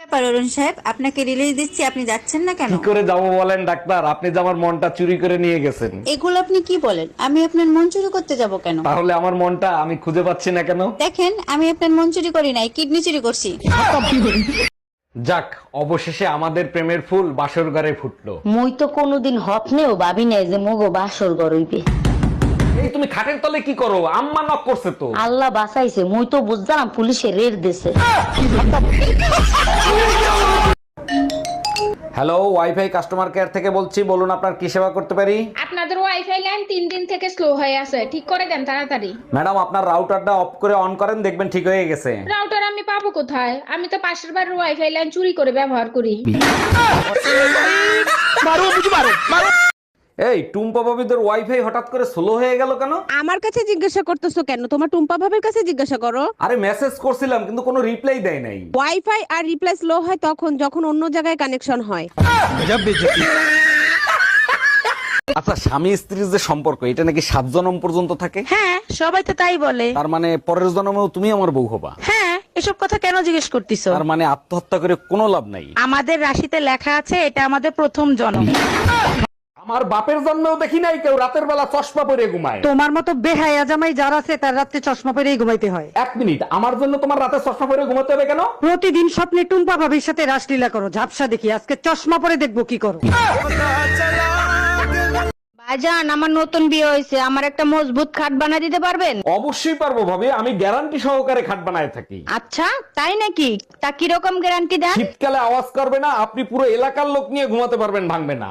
ব্যাপার অরুণ সাহেব? আপনাকে রিলিজ দিচ্ছি আপনি যাচ্ছেন না কেন? কি করে যাব বলেন ডাক্তার? আপনি যে আমার মনটা চুরি করে নিয়ে গেছেন। এগুলো আপনি কি বলেন? আমি আপনার মন চুরি করতে যাব কেন? তাহলে আমার মনটা আমি খুঁজে পাচ্ছি না কেন? দেখেন আমি আপনার মন চুরি করি নাই কিডনি চুরি করছি। যাক অবশেষে আমাদের প্রেমের ফুল বাসর ঘরে ফুটলো। মুই তো কোনোদিন হপনেও ভাবি নাই যে মগো বাসর গরইবে এই তুমি খাটের তলে কি করো? আম্মা নক করছে তো। আল্লাহ বাঁচাইছে মুই তো বুঝলাম পুলিশে রেড দিছে। হ্যালো ওয়াইফাই কাস্টমার কেয়ার থেকে বলছি বলুন আপনার কি সেবা করতে পারি? আপনাদের ওয়াইফাই লাইন তিন দিন থেকে স্লো হয়ে আছে। ঠিক করে দেন তাড়াতাড়ি। ম্যাডাম আপনার রাউটারটা অফ করে অন করেন দেখবেন ঠিক হয়ে গেছে। রাউটার আমি পাবো কোথায়? আমি তো পাশের বাড়ির ওয়াইফাই লাইন চুরি করে ব্যবহার করি। এই টুম্পা বাবিদের ওয়াইফাই হঠাৎ করে স্লো হয়ে গেল কেন? আমার কাছে জিজ্ঞাসা করতেছো কেন? তোমার টুম্পা ভাবের কাছে জিজ্ঞাসা করো। আরে মেসেজ করছিলাম কিন্তু কোনো রিপ্লাই দেয় নাই। ওয়াইফাই আর রিপ্লাই স্লো হয় তখন যখন অন্য জায়গায় কানেকশন হয়। আচ্ছা স্বামী স্ত্রীর যে সম্পর্ক এটা নাকি সাত জনম পর্যন্ত থাকে? হ্যাঁ সবাই তো তাই বলে। তার মানে পরের জন্মেও তুমি আমার বউ হবা? হ্যাঁ এসব কথা কেন জিজ্ঞেস করতেছো? তার মানে আত্মহত্যা করে কোনো লাভ নাই? আমাদের রাশিতে লেখা আছে এটা আমাদের প্রথম জন্ম। আমার বাপের জন্মেও দেখি নাই কেউ রাতের বেলা চশমা পরে ঘুমায়। তোমার মতো বেহায়া জামাই যার আছে তার রাত্রে চশমা পরেই ঘুমাইতে হয়। এক মিনিট আমার জন্য তোমার রাতে চশমা পরে ঘুমাতে হবে কেন? প্রতিদিন স্বপ্নে টুম্পা ভাবির সাথে রাসলীলা করো ঝাপসা দেখি আজকে চশমা পরে দেখব কি করো। ভাইজান আমার নতুন বিয়ে হয়েছে আমার একটা মজবুত খাট বানা দিতে পারবেন? অবশ্যই পারব ভাবি আমি গ্যারান্টি সহকারে খাট বানায় থাকি। আচ্ছা তাই নাকি? তা কীরকম গ্যারান্টি দেন? শীতকালে আওয়াজ করবে না আপনি পুরো এলাকার লোক নিয়ে ঘুমাতে পারবেন ভাঙবে না।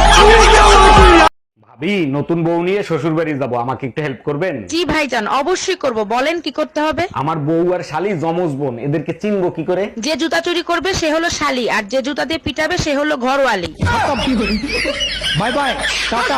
ভাবি নতুন বউ নিয়ে শ্বশুর বাড়ি যাব আমাকে একটু হেল্প করবেন? জি ভাইজান অবশ্যই করব। বলেন কি করতে হবে? আমার বউ আর শালি জমজ বোন এদেরকে চিনবো কি করে? যে জুতা চুরি করবে সে হলো শালি আর যে জুতা দিয়ে পিটাবে সে হলো ঘরওয়ালি। বাই বাই টাটা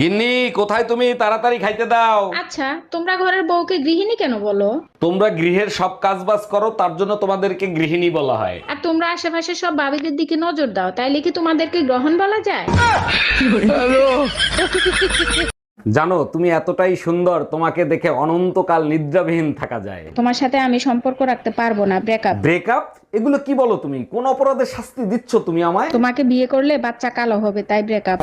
গিন্নি কোথায় তুমি? তাড়াতাড়ি খাইতে দাও। আচ্ছা তোমরা ঘরের বউকে গৃহিণী কেন বলো? তোমরা গৃহের সব কাজ বাজ করো তার জন্য তোমাদেরকে গৃহিণী বলা হয়। আর তোমরা আশেপাশে সব ভাবিদের দিকে নজর দাও তাইলে কি তোমাদেরকে গ্রহণ বলা যায়? জানো তুমি এতটাই সুন্দর তোমাকে দেখে অনন্তকাল নিদ্রাবিহীন থাকা যায়। তোমার সাথে আমি সম্পর্ক রাখতে পারব না ব্রেকআপ ব্রেকআপ এগুলো কি বলো তুমি? কোন অপরাধের শাস্তি দিচ্ছ তুমি আমায়? তোমাকে বিয়ে করলে বাচ্চা কালো হবে তাই ব্রেকআপ